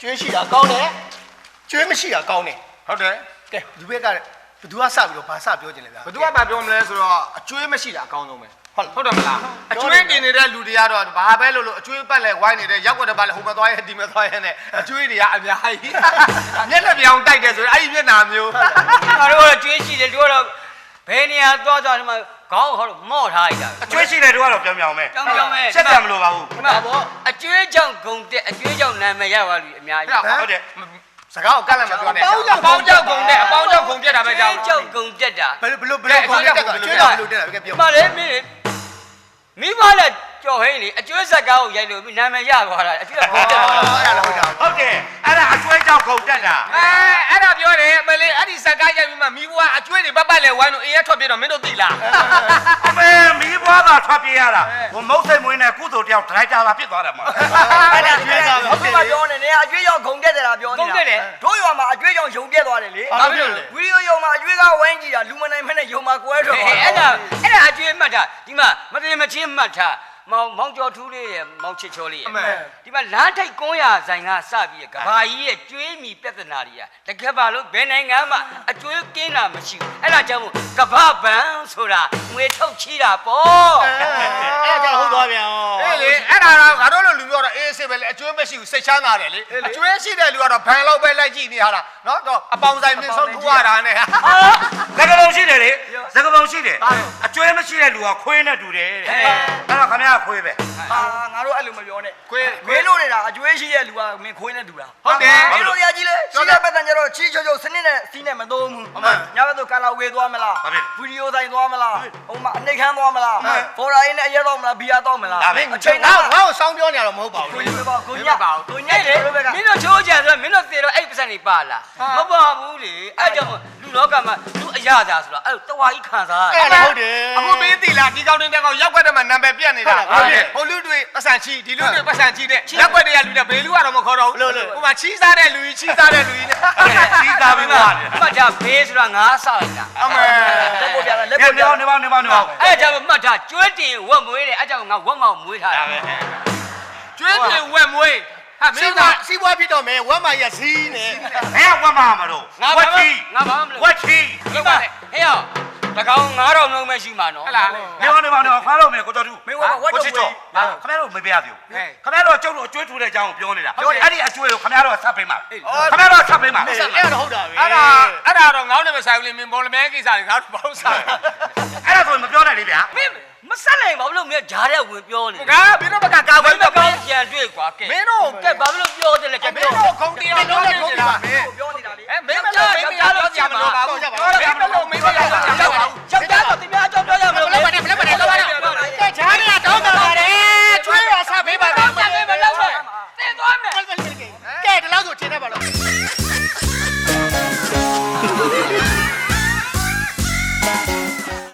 ကျွေးရှိတာကောင်းတယ်ကျွေးမရှိတာကောင်းတယ်ဟုတ်တယ်ကဲဒီဘက်ကဘသူကစပြီးတော့ဘာစပြောချင်လဲဗျာဘသူကဘာပြောမလဲဆိုတော့အကျွေးမရှိတာအကောင်းဆုံးပဲဟုတ်လားဟုတ်တယ်မလားအကျွေးတင်နေတဲ့လူတွေကတော့ဘာပဲလို့လို့အကျွေးပတ်လဲဝိုင်းနေတဲ့ရောက်ွက်တဲ့ပတ်လဲဟိုမသွားရဲဒီမသွားရဲနဲ့အကျွေးတွေကအများကြီးမျက်နှာပြောင်တိုက်တယ်ဆိုရင်အဲ့ဒီမျက်နှာမျိုးငါတို့ကတော့ကျွေးရှိတယ်တို့ကတော့ ဘယ်နေရာသွားသွားဒီမှာခေါင်းဟောလို့မော့ထားလိုက်တာအကျွေးရှိတယ်တို့ကတော့ပြောင်ပြောင်ပဲကြောင်ကြောင်ပဲဆက်တယ်မလို့ပါဘူးဒီမှာအကျွေးကြောင့်ဂုံတက်အကျွေးကြောင့်နာမည်ရပါလူအများကြီးဟုတ်တယ်စကားကိုကတ်လည်းမပြောနဲ့အပေါင်းကြောက်ကုန်တဲ့အပေါင်းကြောက်ကုန်ပြက်တာပဲကြောက်ကြောင့်ဂုံတက်တာဘယ်လိုဘယ်လိုဘယ်လိုခေါ်တက်တာကျွေးတာဘယ်လိုတက်တာကဲပြောဒီမှာလေမင်းမိဘလည်းကြော်ဟိန်းလေအကျွေးဇက်ကားကိုရိုက်လို့နာမည်ရသွားတာအကျွေးကဂုံတက်သွားတာအဲ့ဒါလည်းဟုတ်တာဟုတ်တယ် အဲ့ဒါအကျွေးကြောင့်ကုန်တက်တာအဲအဲ့ဒါပြောတယ်မလေးအဲ့ဒီစကားရိုက်ပြီးမှမိဘကအကျွေးတွေပတ်ပတ်လဲဝိုင်းလို့အေးရထွက်ပြေးတော့မင်းတို့သိလားအမေမီးဘွားသာထွက်ပြေးရတာဟိုမုတ်စိတ်မွေးနဲ့ကုသိုလ်တယောက်ဒရိုက်တာလာဖြစ်သွားတယ်မှာအဲ့ဒါကျွေးတာပဲဟုတ်ကဲ့ပြောနေနေအကျွေးကြောင့်ဂုံတက်တယ်လားပြောနေတာဂုံတက်တယ်တို့ရွာမှာအကျွေးကြောင့်ရုံပြက်သွားတယ်လေဘာဖြစ်လို့လဲဗီဒီယိုရုံမှာအကျွေးကဝိုင်းကြည့်တာလူမနိုင်မနဲ့ရုံမှာကွဲတော့အဲ့အဲ့ဒါအဲ့ဒါအကျွေးမှတ်တာဒီမှာမတင်မချင်းမှတ်တာ မောင်မောင်ကျော်ထူးလေးရဲ့မောင်ချစ်ချောလေးရဲ့ဒီမှာလမ်းထိပ်ကွန်းရဆိုင်ကစပြီးကဘာကြီးရဲ့ကျွေးမီပြဿနာတွေကတကယ်ပါလို့ဘယ်နိုင်ငံမှအကျွေးကင်းတာမရှိဘူးအဲ့ဒါကြောင့်မို့ကဘာဘန်ဆိုတာငွေထုတ်ချီတာပေါ့အဲ့ဒါကြောင့်ဟုတ်သွားပြန်အေးလေအဲ့ဒါတော့ငါတို့လိုလူပြောတော့အေးအစ်ပဲလေအကျွေးမရှိဘူးစိတ်ချမ်းသာတယ်လေအကျွေးရှိတဲ့လူကတော့ဘန်လောက်ပဲလိုက်ကြည့်နေရတာနော်တော့အပေါင်းဆိုင်မင်းဆုံးထူရတာနဲ့သကပုံရှိတယ်လေ သကပုံရှိတယ်အကျွေးမရှိတဲ့လူကခွေးနဲ့တူတယ်တဲ့အဲ့တော့ခမရခွေးပဲဟာငါတို့အဲ့လိုမပြောနဲ့ခွေးမင်းတို့နေတာအကျွေးရှိတဲ့လူကမင်းခွေးနဲ့တူတာဟုတ်တယ်မင်းတို့ရကြီးလေရှိတဲ့ပတ်စံကျတော့ချီချိုချိုစနစ်နဲ့စီးနဲ့မသုံးဘူးညဘက်တော့ကာလာဝေသွားမလားဗီဒီယိုဆိုင်သွားမလားဟိုမှာအနေခန်းသွားမလားဖော်ရာရင်းနဲ့အရက်တော့မလားဘီယာတော့မလားအချိန်ငါငါ့ကိုစောင်းပြောနေရတော့မဟုတ်ပါဘူးကိုကြီးပဲပေါ့ကိုညကိုညအဲ့လေတို့ဘက်ကမင်းတို့ချိုးကြဆိုတော့မင်းတို့သေတော့အဲ့ပစံ နေပါလားမပါဘူးလေအဲ့ကြောင့်မို့လူလောကမှာလူအရသာဆိုတော့အဲ့တဝါကြီးခံစားရအဲ့ဒါဟုတ်တယ်အခုမင်းသိလားဒီကောင်းတင်းတဲ့ကောင်ရောက်ွက်တဲ့မှာနံပါတ်ပြတ်နေတာဟုတ်တယ်ဟိုလူတွေပတ်စံချီဒီလူတွေပတ်စံချီတဲ့ရောက်ွက်တွေကလူတွေဘယ်လူကတော့မခေါ်တော့ဘူးဟိုမှာချီးစားတဲ့လူကြီးချီးစားတဲ့လူကြီးနဲ့ကြီးသားပြီးသွားတယ်မှတ်တာဘေးဆိုတာငါးဆောက်လိုက်တာအမေလက်ပေါ်ပြတာလက်နေပေါ်ပြပါတာနေပါနေပါနေပါအဲ့ဒါကြောင့်မှတ်တာကျွဲတင်ဝက်မွေးတယ်အဲ့ကြောင့်ငါဝက်မောင်မွေးထားတာကျွေးပြင်ဝက်မွေး ဟာမစီးင်းပွားကစီးပွားဖြစ်တော့မယ်ဝမ်းမာရစည်းနဲ့ဘယ်ဝတ်မှာမလို့ငါဝဘာတ်မှချီငါဘာမှမလုပ်ဝတ်ချီဒီမှာဟဲ့ရောတကောင်9000လုံးပဲရှိမှာနော်ဟဲ့လားနေပါနေပါနေပါခွာလို့မယ်ကိုတော်သူမင်းကဝတ်တော့ချစ်တော်ခမရတို့မပေးရသေးဘူးခမရတို့ကျုပ်တို့အကျွေးထူတဲ့အကြောင်းကိုပြောနေတာအဲ့ဒီအကျွေးကိုခမရတို့ဆက်ပေးမှာခမရတို့ဆက်ပေးမှာအဲ့ဒါဟုတ်တာပဲအဲ့ဒါအဲ့ဒါတော့ငေါင်းနေမဆိုင်ဘူးလေမင်းဘောလမဲကိစ္စတွေငါတို့ဘာလို့ဆိုင်အဲ့ဒါဆိုမပြောနဲ့လေဗျာမင်းမဆက်နိုင်ဘာလို့မင်းဂျားတဲ့ဝင်ပြောနေငါမင်းတို့ဘက်ကကာကွဘာယ်လို့မကော ကဲမင်းတို့ကဲဘာလို့ပြောတယ်လဲကဲမင်းတို့ခုံတရားမင်းတို့ခုံတရားမင်းပြောနေတာလေအဲမင်းမလို့မင်းမလို့ကြာမလို့ပါဘူးပြောတယ်မင်းမလို့မင်းမလို့